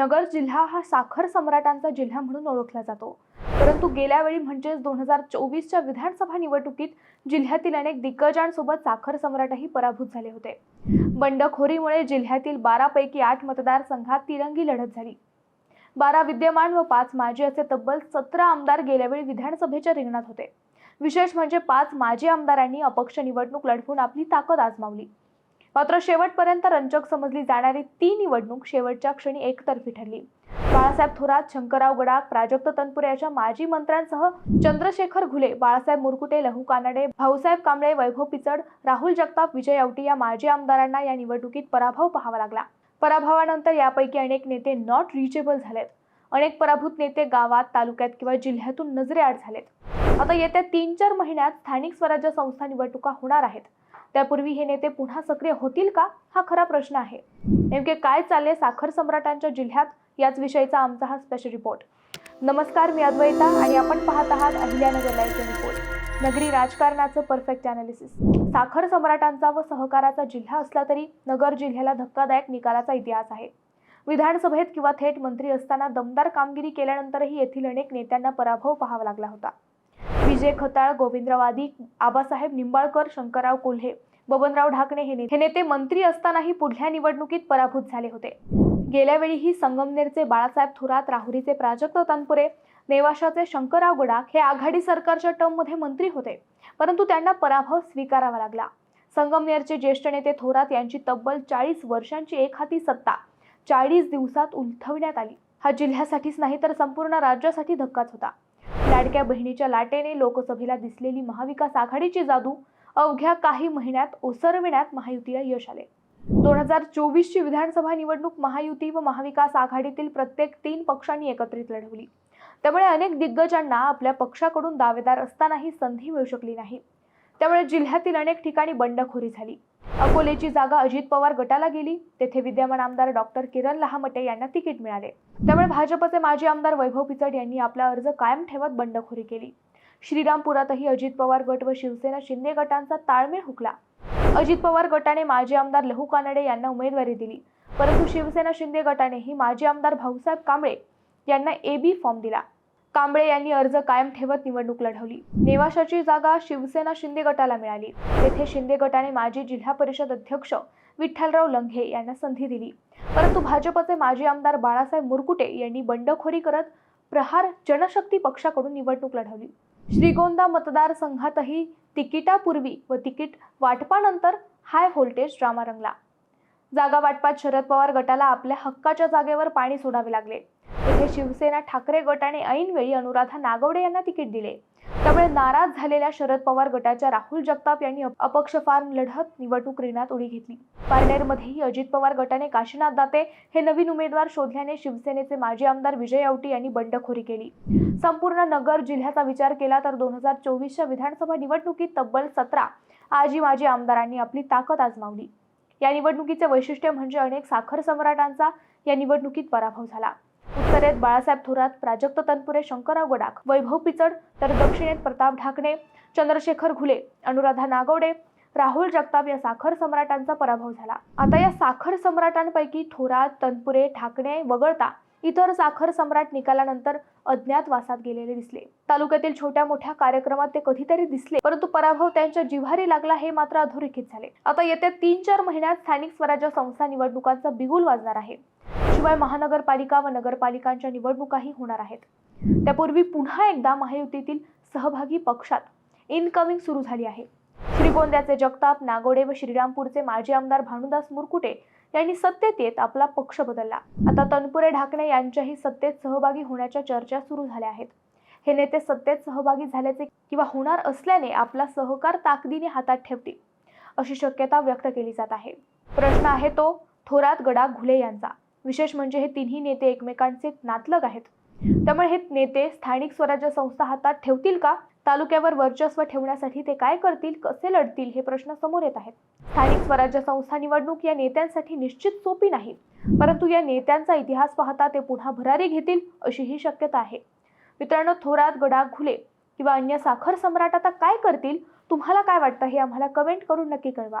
नगर जिल्हा हा साखर सम्राटांचा जिल्हा म्हणून ओळखला जातो. परंतु गेल्या वेळी म्हणजेच दोन हजार चोवीसच्या विधानसभा निवडणुकीत जिल्ह्यातील अनेक दिग्गजांसोबत साखर सम्राटही पराभूत झाले होते. बंडखोरीमुळे जिल्ह्यातील बारापैकी आठ मतदारसंघात तिरंगी लढत झाली. बारा विद्यमान व पाच माजी असे तब्बल सतरा आमदार गेल्यावेळी विधानसभेच्या रिंगणात होते. विशेष म्हणजे पाच माजी आमदारांनी अपक्ष निवडणूक लढवून आपली ताकद आजमावली. मात्र शेवटपर्यंत रंजक समजली जाणारी ती निवडणूक शेवटच्या क्षणी एकतर्फी ठरली. बाळासाहेब थोरात शंकरराव गडाख प्राजक्त तनपुरे माजी मंत्र्यांसह चंद्रशेखर घुले बाळासाहेब मुरकुटे लहू कानडे भाऊसाहेब कांबळे वैभव पिचड राहुल जगताप विजय औटी या माजी आमदारांना या निवडणुकीत पराभव पाहावा लागला. पराभवानंतर यापैकी अनेक नेते नॉट रिचेबल झालेत. अनेक पराभूत नेते गावात तालुक्यात किंवा जिल्ह्यातून नजरेआड झालेत. आता येत्या तीन चार महिन्यात स्थानिक स्वराज्य संस्था निवडणुका होणार आहेत. त्यापूर्वी हे नेते पुन्हा सक्रिय होतील का? हा खरा प्रश्न आहे. नेमके काय चालले साखर सम्राटांच्या जिल्ह्यात? याच विषयीचा आमचा हा स्पेशल रिपोर्ट नमस्कार मी अद्वैता आणि आपण पाहत आहात अहिल्यानगर लाईव्ह रिपोर्ट नगरी राजकारणाचं परफेक्ट अनालिसिस साखर सम्राटांचा व सहकाराचा जिल्हा असला तरी नगर जिल्ह्याला धक्कादायक निकालाचा इतिहास आहे. विधानसभेत किंवा थेट मंत्री असताना दमदार कामगिरी केल्यानंतरही येथील अनेक नेत्यांना पराभव पाहावा लागला होता. विजय खताळ गोविंदराव आदी आबासाहेब निंबाळकर शंकरराव कोल्हे बबनराव ढाकणे हे नेते हे नेते मंत्री असतानाही पुढल्या निवडणुकीत पराभूत झाले होते. गेल्यावेळीही संगमनेरचे बाळासाहेब थोरात राहुरीचे प्राजक्त तानपुरे नेवाशाचे शंकरराव गडाख हे आघाडी सरकारच्या टर्ममध्ये मंत्री होते. परंतु त्यांना पराभव स्वीकारावा लागला. संगमनेरचे ज्येष्ठ नेते थोरात यांची तब्बल चाळीस वर्षांची एक हाती सत्ता चाळीस दिवसात उलथवण्यात आली. हा जिल्ह्यासाठीच नाही तर संपूर्ण राज्यासाठी धक्काच होता. लाडक्या बहिणीच्या लाटेने लोकसभेला दिसलेली महाविकास आघाडीची जादू अवघ्या काही महिन्यात ओसरविण्यात महायुतीला यश आले. दोन हजार चोवीसची विधानसभा निवडणूक महायुती व महाविकास आघाडीतील प्रत्येक तीन पक्षांनी एकत्रित लढवली. त्यामुळे अनेक दिग्गजांना आपल्या पक्षाकडून दावेदार असतानाही संधी मिळू शकली नाही. त्यामुळे जिल्ह्यातील अनेक ठिकाणी बंडखोरी झाली. अकोलेची जागा अजित पवार गटाला गेली. तेथे विद्यमान आमदार डॉक्टर किरण लहामटे यांना तिकीट मिळाले. त्यामुळे भाजपचे माजी आमदार वैभव पिचड यांनी आपला अर्ज कायम ठेवत बंडखोरी केली. श्रीरामपुरातही अजित पवार गट व शिवसेना शिंदे गटांचा ताळमेळ हुकला. अजित पवार गटाने माजी आमदार लहू कानडे यांना उमेदवारी दिली. परंतु शिवसेना शिंदे गटानेही माजी आमदार भाऊसाहेब कांबळे यांना ए बी फॉर्म दिला. कांबळे यांनी अर्ज कायम ठेवत निवडणूक लढवली. नेवाशाची जागा शिवसेना शिंदे गटाला मिळाली. तेथे शिंदे गटाने माजी जिल्हा परिषद अध्यक्ष विठ्ठलराव लंघे यांना संधी दिली. परंतु भाजपचे माजी आमदार बाळासाहेब मुरकुटे यांनी बंडखोरी करत प्रहार जनशक्ती पक्षाकडून निवडणूक लढवली. श्रीगोंदा मतदारसंघातही तिकिटापूर्वी व तिकीट वाटपानंतर हाय व्होल्टेज ड्रामा रंगला. जागा वाटपात शरद पवार गटाला आपल्या हक्काच्या जागेवर पाणी सोडावे लागले. तेथे शिवसेना ठाकरे गटाने ऐनवेळी अनुराधा नागवडे यांना तिकीट दिले. त्यामुळे नाराज झालेल्या शरद पवार गटाच्या राहुल जगताप यांनी अप- अपक्ष फार्म लढत निवडणूक रिंगणात उडी घेतली. पारनेरमध्येही अजित पवार गटाने काशीनाथ दाते हे नवीन उमेदवार शोधल्याने शिवसेनेचे माजी आमदार विजय औटी यांनी बंडखोरी केली. संपूर्ण नगर जिल्ह्याचा विचार केला तर दोन हजार चोवीसच्या विधानसभा निवडणुकीत तब्बल सतरा आजी माजी आमदारांनी आपली ताकद आजमावली. या निवडणुकीचे वैशिष्ट्य म्हणजे अनेक साखर सम्राटांचा या निवडणुकीत पराभव झाला. उत्तरेत बाळासाहेब थोरात प्राजक्त तनपुरे शंकरराव गडाख वैभव पिचड तर दक्षिणेत प्रताप ढाकणे चंद्रशेखर घुले अनुराधा नागवडे राहुल जगताप या साखर सम्राटांचा पराभव झाला. आता या साखर सम्राटांपैकी थोरात तनपुरे ठाकणे वगळता इतर साखर सम्राट निकालानंतर अज्ञातवासात गेलेले दिसले. तालुक्यातील छोट्या मोठ्या कार्यक्रमात ते कधीतरी दिसले परंतु पराभव त्यांच्या जिव्हारी लागला हे मात्र अधोरेखित झाले. आता येत्या तीन चार महिन्यात स्थानिक स्वराज्य संस्था निवडणुकांचा बिगुल वाजणार आहे. शिवाय महानगरपालिका व नगरपालिकांच्या निवडणुकाही होणार आहेत. त्यापूर्वी पुन्हा एकदा महायुतीतील सहभागी पक्षात इनकमिंग सुरू झाली आहे. श्रीगोंद्याचे जगताप नागोडे व श्रीरामपूरचे माजी आमदार भानुदास मुरकुटे यांनी सत्तेत येत आपला पक्ष बदलला. आता तनपुरे ढाकणे यांच्याही सत्तेत सहभागी होण्याच्या चर्चा सुरू झाल्या आहेत. हे नेते सत्तेत सहभागी झाल्याचे किंवा होणार असल्याने आपला सहकार ताकदीने हातात ठेवतील अशी शक्यता व्यक्त केली जात आहे. प्रश्न आहे तो थोरात गडा घुले यांचा. विशेष म्हणजे हे तिन्ही नेते एकमेकांचे नातलग आहेत. त्यामुळे हे नेते स्थानिक स्वराज्य संस्था हातात ठेवतील का? तालुक्यावर वर्चस्व ठेवण्यासाठी ते काय करतील? कसे लढतील? हे प्रश्न समोर येत आहेत. स्थानिक स्वराज्य संस्था निवडणूक या नेत्यांसाठी निश्चित सोपी नाही. परंतु या नेत्यांचा इतिहास पाहता ते पुन्हा भरारी घेतील अशी ही शक्यता आहे. मित्रांनो थोरात गडा घुले किंवा अन्य साखर सम्राट आता काय करतील? तुम्हाला काय वाटतं? हे आम्हाला कमेंट करून नक्की कळवा.